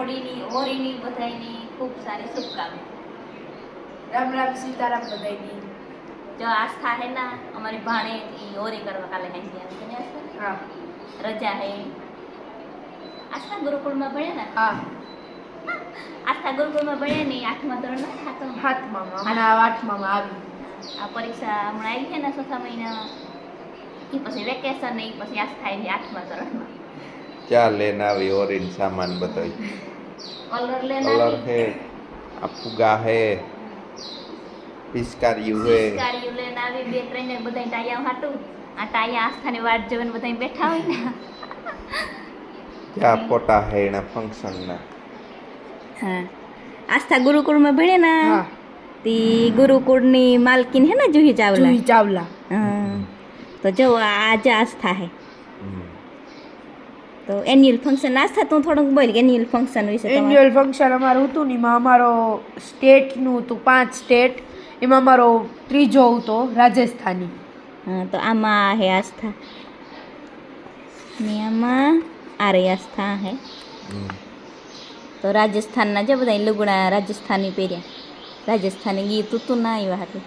હોળીની હોળીની બધાયની ખૂબ સારી શુભકામના. રામ રામ સીતારામ બધાયની. જો આસ્થા હે ના અમારી ભાણે ઈ હોળી કરવા કાલે આસ્થા? હા. રજા હે. આસ્થા ગુરુકુળમાં ભણ્યા ને? હા. આસ્થા ગુરુકુળમાં ભણ્યા ને આઠમા ધોરણ ના ખાતો હાથમાં હમણાં આઠમાં આવી. આ પરીક્ષા હમણાં આવી છે ને ચોથા મહિના. એ પછી વેકેશન ને પછી આસ્થા આવી આઠમા ધોરણમાં. ચા લેને આવી ઓરિન સામાન બતાવી કલર લેના હે આ ફુગા હે પિચકારીયું હે પિચકારીઓ લઈને આવી બે ત્રણ બધાય ટાયા હાટું આ ટાયા આસ્થાની વાટ જોઈને બધાય બેઠા હોય ને ચા પોટા હે એના ફંક્શનના હા આસ્થા ગુરુકુળમાં ભણે ને હા તી ગુરુકુળની માલકીન હે ને જુહી ચાવલા જુહી ચાવલા હા તો જો આજે આસ્થા હે. તો એન્યુઅલ ફંક્શન આસ્થા તું થોડુંક બોલ એન્યુઅલ ફંક્શન વિશે તમારે? એન્યુઅલ ફંક્શન અમારું હતું ને એમાં અમારો સ્ટેટનું હતું પાંચ સ્ટેટ એમાં અમારો ત્રીજો હતો રાજસ્થાની. હા તો આમાં હે આસ્થા. ને આમાં આ રહી આસ્થા હે. તો રાજસ્થાનના જે બધા લુગડા રાજસ્થાની પહેર્યા. રાજસ્થાની ગીત હતું ના આવ્યા હતું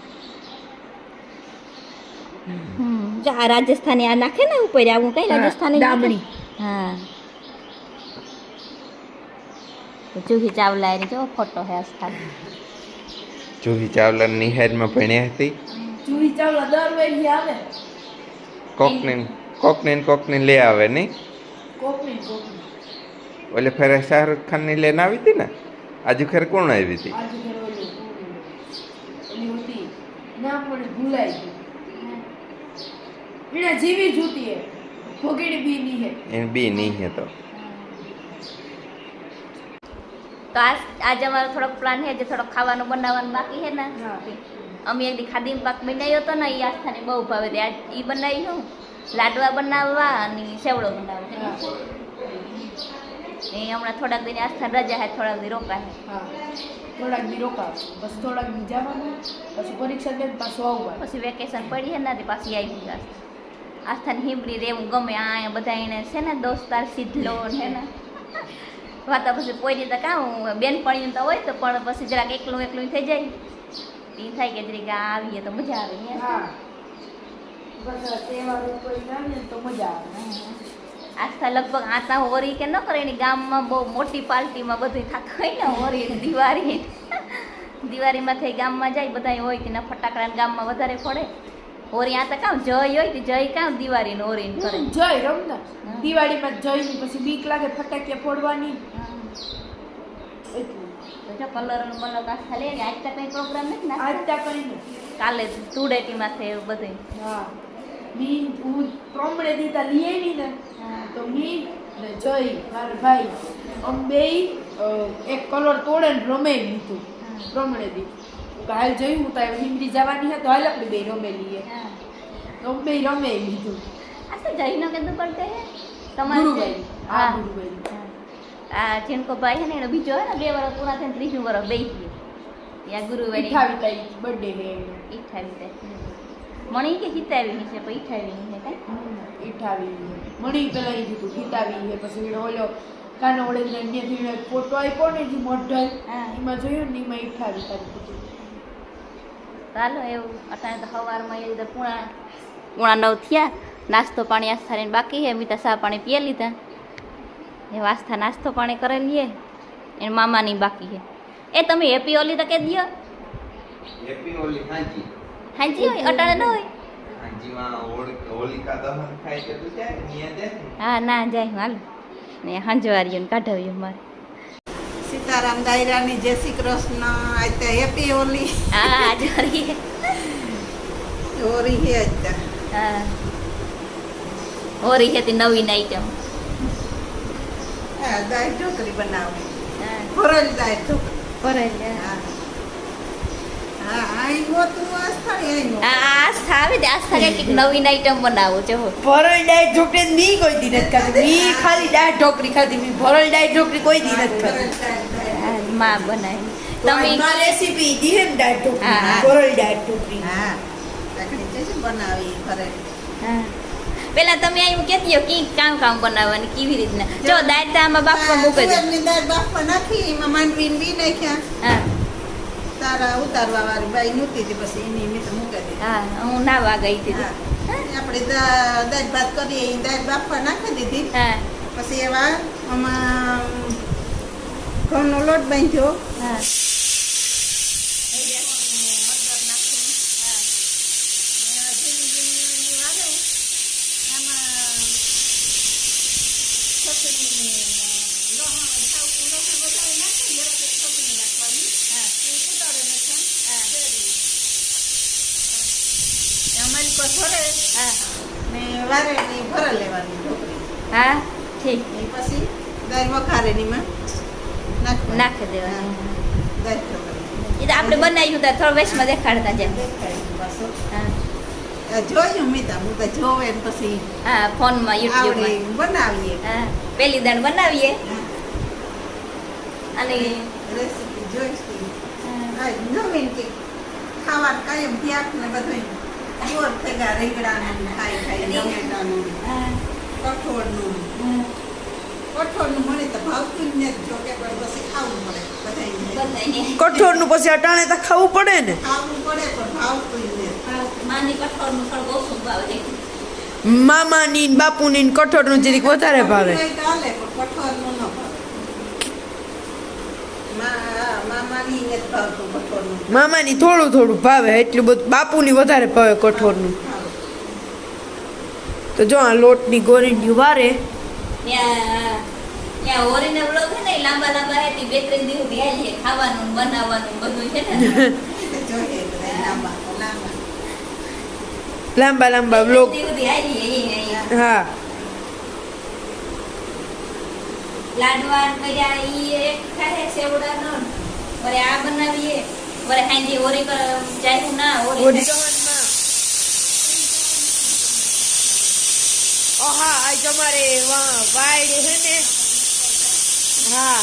હમ. જો આ રાજસ્થાની આ નાખે ને ઉપર આવું કઈ રાજસ્થાની નાખે? હા. જુહી ચાવલા એની કેવો ફોટો હે આસ્થા જુહી ચાવલા નિહારમાં ભણ્યા હતી. જુહી ચાવલા દર વેલી આવે. કોકને કોકને કોકને લે આવે નહીં કોકને કોકને. ઓલે ફેરે શાહરુખ ખાનની લેન આવી હતી ને? આજુ ખેર કોણ આવી હતી? આજે ઘર ઓલી ઓલી હતી. નામ મને ભૂલાઈ ગયું એના જેવી જ ભોગીડી બી નહીં હે. તો. તો આજ આજે અમારો થોડોક પ્લાન છે જે થોડોક ખાવાનું બનાવવાનું બાકી છે ને. હા. અમે એક દી ખાદી પાક બનાવ્યો હતો ને એ આસ્થાને બહુ ભાવે તે આજ એ બનાવી હું લાડવા બનાવવા અને સેવડો બનાવવા. હા. એ હમણાં થોડાક દિન આસ્થા રજા હે થોડાક દી રોકાય હા. થોડાક દી રોકાવ પછી થોડાક દી જવાનું પછી પરીક્ષા દે પાછું આવવાનું. પછી વેકેશન પડી હે ને તે પાછી આવી આસ્થા આસ્થાને હિમરી રહેવું ગમે આ બધા એને છે ને દોસ્તાર સીધલો ને ને. વાત પછી કોઈ તો કાં બેનપણીઓ તો હોય તો પણ પછી જરાક એકલું એકલું થઈ જાય. એ થાય કે જરીક આવીએ તો મજા આવે આસ્થા લગભગ આતા હોરી કે ન કરે એની ગામમાં બહુ મોટી પાર્ટીમાં બધું થતું હોય ને હોરી દિવાળી. દિવાળીમાં થઈ ગામમાં જાય બધા હોય કે ના ફટાકડા ને ગામમાં વધારે ફોડે. હોરી તો કામ જય હોય જય કામ દિવાળી ને હોરી કરે. જય રમના. દિવાળીમાં જય ની પછી બીક લાગે ફટાકિયા ફોડવાની. એટલું. તો જો કલરનું કલર કાસ્તા લે આજ તો કઈ પ્રોગ્રામ નથી ને આજ આસ્થા? ત્યાં કરીને કાલે ધૂળેટીમાં થઈ એવું બધું હા. મી હું ત્રમણે દીધા લીએ ની ને તો મી ને જય મારા ભાઈ. અમ બે એક કલર તોડે ને રમે લીધું. રમણે દી કાલ જોયું તો હિમરી હિન્દી જવાની હે તો હાલ આપણે બે રમે લઈએ. તો બે રમે લીધું. આસ્થા જઈને કીધું પડતે હે તમારે હા આ ચિનકો ભાઈ હે ને એનો બીજો હે ને બે વર્ષ પૂરા થઈને ત્રીજું વર્ષ બે ગયું. ત્યાં ગુરુવારે ઈઠાવી તારી બર્થડે હે એનો. ઈઠાવી તા મણી કે હિતાવી છે ઈઠાવી હે કાઈ. ઈઠાવી મણી પેલા ઈ દીધું હિતાવી હે પછી એનો ઓલો કાનો ઓળે ને અહીંયાથી એક ફોટો આપ્યો ને જે મોઢલ હા. એમાં જોયું ને એમાં ઈઠાવી તારી. ચાલો એવું અટાણે તો સવારમાં એ રીતે પૂણા પૂણા નવ થયા. નાસ્તો પાણી આસ્થા બાકી હે મીતા સા પાણી પીએ લીધા. એ આસ્થા નાસ્તો પાણી કરેલી હે એને મામાની બાકી છે. એ તમે હેપી ઓલી તો કે દિયો. હેપી ઓલી હાજી. હાજી હોય અટાણે ન હોય? હા ના જાય હાલ. ને હાંજવારીઓને કાઢવ્યું મારે સીતારામ દાયરાની જય શ્રી કૃષ્ણ. આજ તો હેપી હોલી. હા હાંજવારી હોરી હે. આજ તો. હા. હોરી હતી નવી આઈટમ હા દાળ ઢોકળી બનાવી હા. ફરજ દાળ ઢોકળી. ભરેલ હા હા અહીં ગોતું આસ્થાળી અહીં આ આસ્થા આવે તે આસ્થા કંઈક નવીન આઈટમ બનાવો જો. ભરલ ડાય ઢોકળી મી કોઈ દી નથી ખાધી. મી ખાલી દાળ ઢોકળી ખાધી. મી ભરલ ઢોકળી કોઈ દી નથી ખાધી. માં બનાવી. તમે તમે રેસીપી દી હે ઢોકળી. ભરલ ઢોકળી. બનાવી હા. પેલા તમે એમ કેતી કી કામ કામ બનાવવાની કેવી રીતના? જો દાળ તો આમાં બાફવા મૂકે દાળ બાફવા નાખી એમાં માંડવી બી નાખ્યા. હા. તારા ઉતારવા વાળી બાઈ નહોતી હતી પછી એની મેં તો મૂકી હા હું નાવા ગઈ હતી. આપણે દા- દાળ ભાત કરીએ દાજ દાળ નાખી દીધી. હા. પછી એવા આમાં ઘઉંનો લોટ બાંધ્યો. હા મલકો ભરે હા ને વારેની લેવાની ઢોકળી. હા? ઠીક. પછી દાળ વઘારેલીમાં નાખવાની. નાખી દેવાની. હા, ઢોકળી. એ તો આપણે બનાવ્યું હતા થોડો વેસ્ટમાં દેખાડતા જેમ જોયું મિતા હું તો જોવે પછી હા ફોનમાં આવડે યુટ્યુબમાં. બનાવીએ. હા પેલી દાળ બનાવીએ. અને રેસીપી જોઈશ. નવીન કે ખાવાનું કાયમ ધ્યાન ને બધું ખાઈ ટમેટાનું કઠોળનું પછી અટાણે તો ખાવું પડે ને. ખાવું પડે પણ ભાવતું જ નથી મામાની બાપુની ને કઠોળનું જરીક વધારે ભાવે. કઠોળનું ન ભાવે મા- મામાની થોડું થોડું ભાવે એટલું બધું બાપુની વધારે ભાવે કઠોળનું. નું તો જો આ લોટની ની વારે લાંબા લાંબા હે તે બે ત્રણ દિવસ સુધી હાલીએ. ખાવાનું ને બનાવવાનું ને બધું છે ને. જોઈએ બધા લાંબા લાંબા. લાંબા લાંબા બ્લોગ બે ત્રણ દિવસ સુધી હાલીએ અહીં અહીં. હા. લાડવા કર્યા એ એક ખાય સેવડાનો વળી આ બનાવીએ વરે હાંજે ઓરી કર જાય ના ઓરી ઓહા હા આજ તમારે વાઈડ છે ને? હા.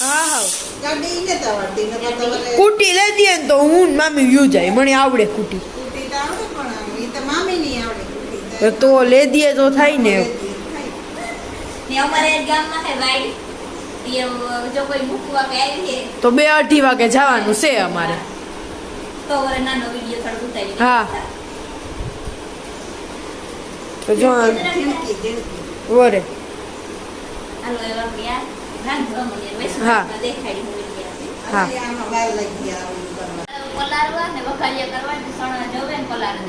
હા હા. કુટી લઈ દે તો હું મામી વ્યુ જાય મને આવડે કુટી. કુટી તો આવડે પણ એ તો મામી નહીં આવડે. તો લે દઈએ તો થાય ને. ને અમારે ગામમાં હે વાડી ઈ જો કોઈ મૂકવા કે આવી તો બે અઢી વાગે જવાનું છે અમારે. તો વરે નાનો વીડિયો થોડો ઉતારી હા. તો જો મળીએ. હા.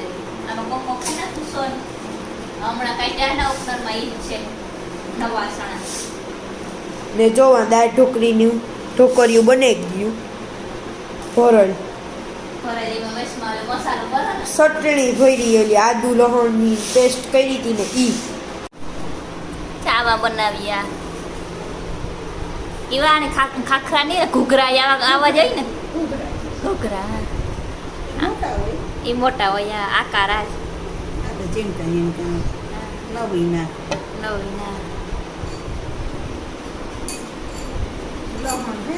હું. આમાં ને ને ને કોક કોક છે ને હમણાં કઈ ત્યાંના ઉપસરમાં ઈ જ છે નવા સણા ને જોવા દાળ ઢોકરીનું ઢોકરીયું બને ગયું. ભરલ. ને. ચટણી ભરી એલી આદુ લહણની પેસ્ટ કરી હતી ને ઈ. ચાવા બનાવ્યા. એવા ને ખા- ખાખરા નહીં ઘૂઘરા આવા આવા જાય ને. ઘૂઘરા. હા. એ મોટા હોય આકાર આ જ. આ તો ચિંતા ઝીણકા હા, નવીના. હે?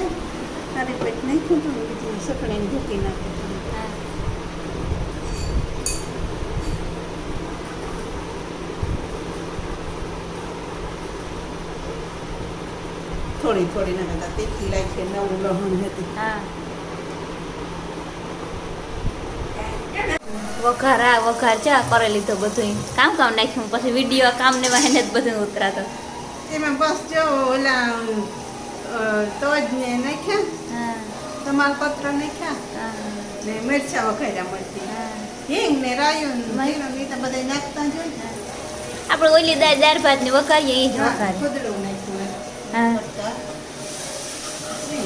તારી પેટ નાખ્યું તો બીજું? સકડીને ઢૂકી નાખ્યું. થોડી થોડી ના કરતા તીખી લાગશે નવું લહણ હતી. હા. વઘાર આ વઘાર ચા કરી લીધો બધું કામ કામ નાખ્યું પછી વીડિયો કામ ને વાહને જ બધું ઉતરાતો. એમાં બસ જો ઓલા તો જ ને નાખ્યા. હા. તમાલપત્ર નાખ્યા. ને મિરચા વઘાર્યા મળતી હા. હિંગ ને રાયું ને જીરું ને તો બધા નાખતા જ હોય. આપણે ઓલી દાળ દાળ ભાત ને વઘારીએ એ જ હા, વઘાર ખુદડું નાખ્યું. હા.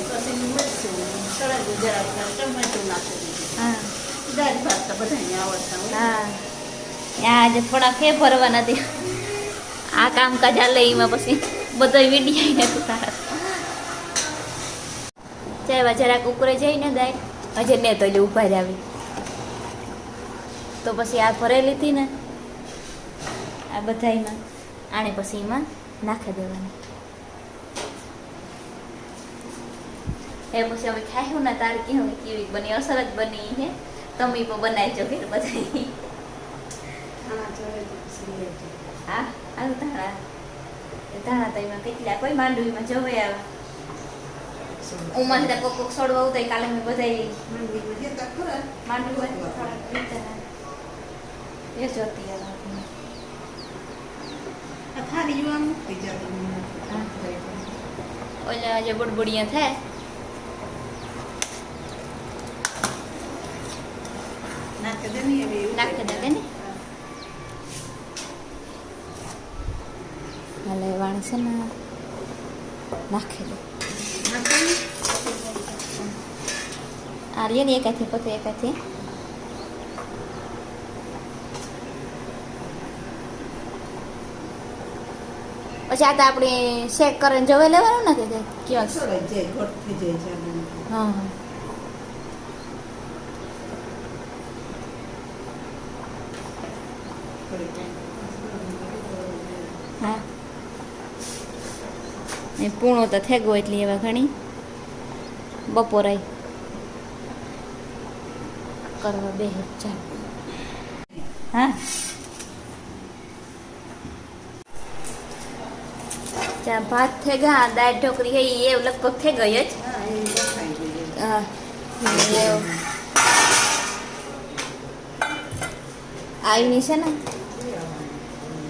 પછી મરચું, સળગું જરાક ટમેટું નાખી દીધું. હા. આજે થોડા ફે ભરવા નથી આ કામકાજ હાલે એમાં પછી બધો વીડિયો ઉતારા ચાલ જરાક ઉકરે જઈને દાય હજે ને તો એટલે ઊભા આવી તો પછી આ ભરેલી હતી ને, આ બધા એમાં આને પછી એમાં નાખી દેવાની. એ પછી હવે ખાયું ને તાર કેવું કેવી બની, અસર જ બની હે. તમે પણ બનાવજો ઘેર બધાય. હા હાલ ધાણા. ધાણા તો કેટલા કોઈ માંડવીમાં જવે આવે. ઉમાં કોક કોક છોડવા ઉતાય કાલે મેં બધાય માંડવીમાં એ જોતી આવે. ઓલા જે બુડબુડિયા થાય. નાખી દે ને? હાલે વાણ છે ને નાખી દે. આ રે ને એકાથી પોતે એકાથી. પછી આ તો આપણે શેક કરીને જવા લેવાનું નથી કેવા? હા. પૂણો તો થઈ ગયો એટલે એવા ઘણી બપોરાય કરવા બે ચાલ હા? ચા ભાત થઈ ગયા દાળ ઢોકરી હે, એ લગભગ થઈ ગઈ જ. હા. આઈની છે ને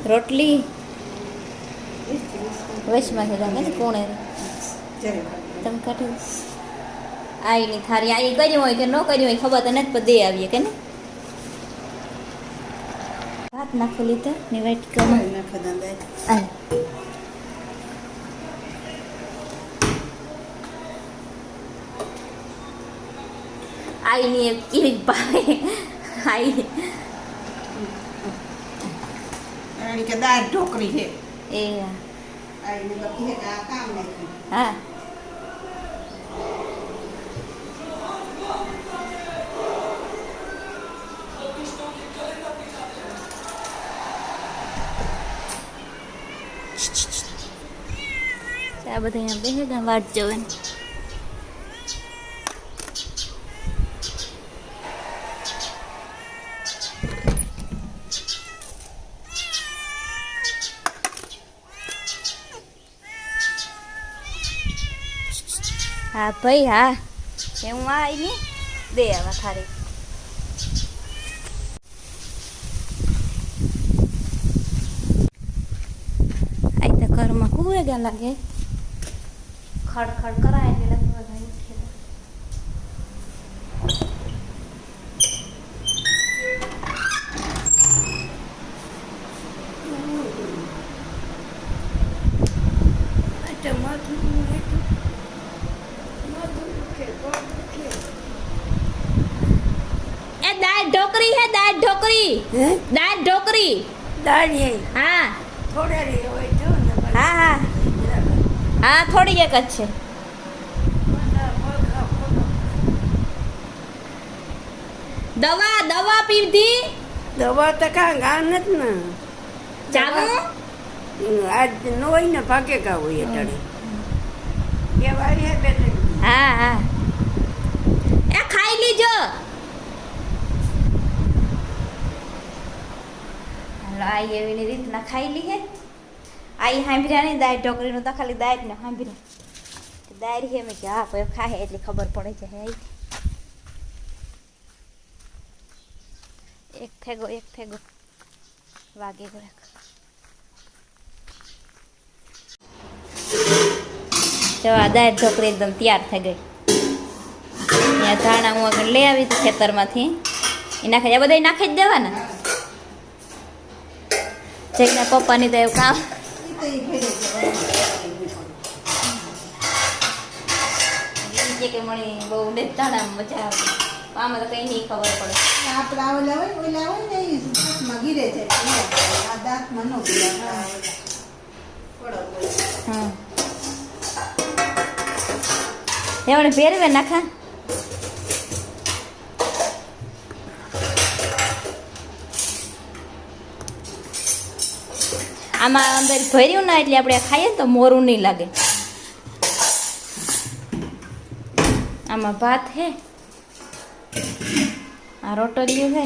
રોટલી વચમાંથી જાણે ને કોણે? તમે કાઢ્યું આઈની થારી આઈ કરી હોય કે ન કરી હોય ખબર તો નથી પણ દે આવીએ કે ને ભાત નાખો લીધા ને વાઈટ કરો નાખી. દે આઈની કેવી ભાવે આઈ કે દાળ ઢોકરી છે. એ આ બધા અહીંયા બેસે ગયા વાટ જોવાની હા ભાઈ, હા. એ હું આ આવીને દે આવા થારી આઈ તો ઘરમાં કુવે ગયા લાગે? ખડ ખડ કરાય એટલે લગભગ અહીં ઉઠી જાય. એ દાળ ઢોકરી હે દાળ ઢોકરી દાળ ઢોકરી હા હા હા હા થોડી એક જ છે દવા દવા પીધી દવા તો કાં ગામ નથી ને ચાવું આજ ન હોય ને ભાગે કા હોય અટાણે બે વાળી હે બે ત્રણ. હા હા એ ખાઈ લીજો હાલો આઈ એવી રીતના ખાઈ લી આઈ હાંભર્યા નહીં દાય ઢોકરીનું તો ખાલી દાળ ને દાળ હે મેં કે હા, કોઈ ખાહે એટલી ખબર પડે છે, હે એક ફેગો એક ફેગો. વાગે ગયો જો આ દાળ ઢોકરી એકદમ તૈયાર થઈ ગઈ. ત્યાં ધાણા હું આગળ લઈ આવી ખેતરમાંથી. એ નાખી આ બધા નાખી જ દેવાના. જઈના પપ્પાની દેવ કામ. કે મળી બહુ ને મજા આવે. આમાં તો કંઈ નહીં ખબર પડે. આપણા આવેલા હોય ઓલા હોય ને દાંતમાં ગીરે છે. આ દાંતમાં ન ગીરે. આપણા ઓલા કડક હોય હા. એવડે પહેરવે નાખા? આમાં અંદર ભર્યું ના એટલે આપણે ખાઈએ તો મોરું નહીં લાગે. આમાં ભાત હે. આ રોટલીયું હે.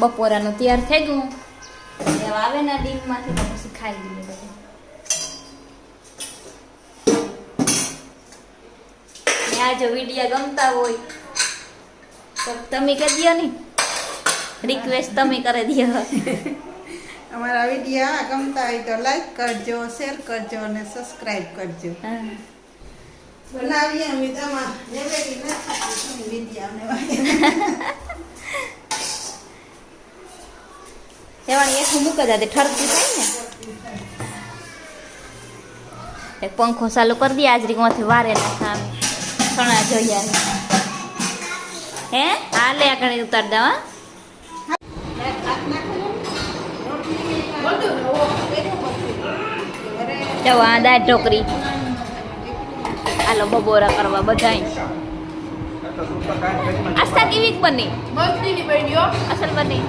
બપોરાનું તૈયાર થઈ ગયું. આવે ના દિનમાંથી તો પછી ખાઈ લઈએ બધું. આ જો વિડીયા ગમતા હોય, તો તમે કરી દો ને. રિક્વેસ્ટ તમે કરી દો અમારા વીડિયો ગમતા હોય તો લાઈક કરજો શેર કરજો અને સબસ્ક્રાઇબ કરજો. બનાવીએ અમે તમારા રેવેડી નથી વીડિયો ને એક મૂક જ હતી ઠરતી થાય ને. એક પંખો ચાલુ કરી દે આજરી માંથી વારે નાખા સણા જોઈએ હે? હાલે આગળ ઉતાર દો હા જો દાળ ઢોકરી. હાલો બબોરા કરવા બધાય. આસ્થા કેવી બની? અસલ બની.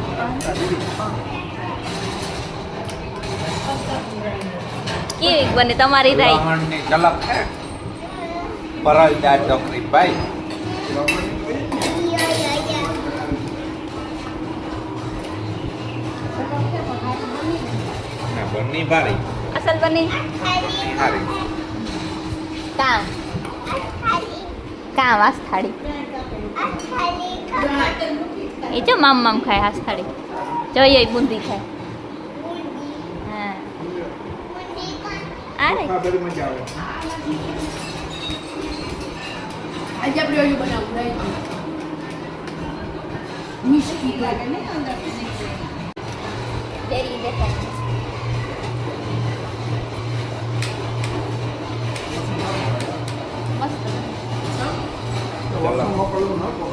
કેવી બની તમારી રાઈ? છે દાળ ઢોકળી ભાઈ. ના બની ભારી અસલ બની બની હારી કામ કામ આસ થાળી એ જો મામ મામ ખાય આસ થાળી જોઈએ એ બુંદી ખાય. હા. આ રે આજે આપણે ઓલું બનાવવું રાઈતું મિષ્ટી લાગે ને અંદર. ડેરી દેખાય મસ્ત 我不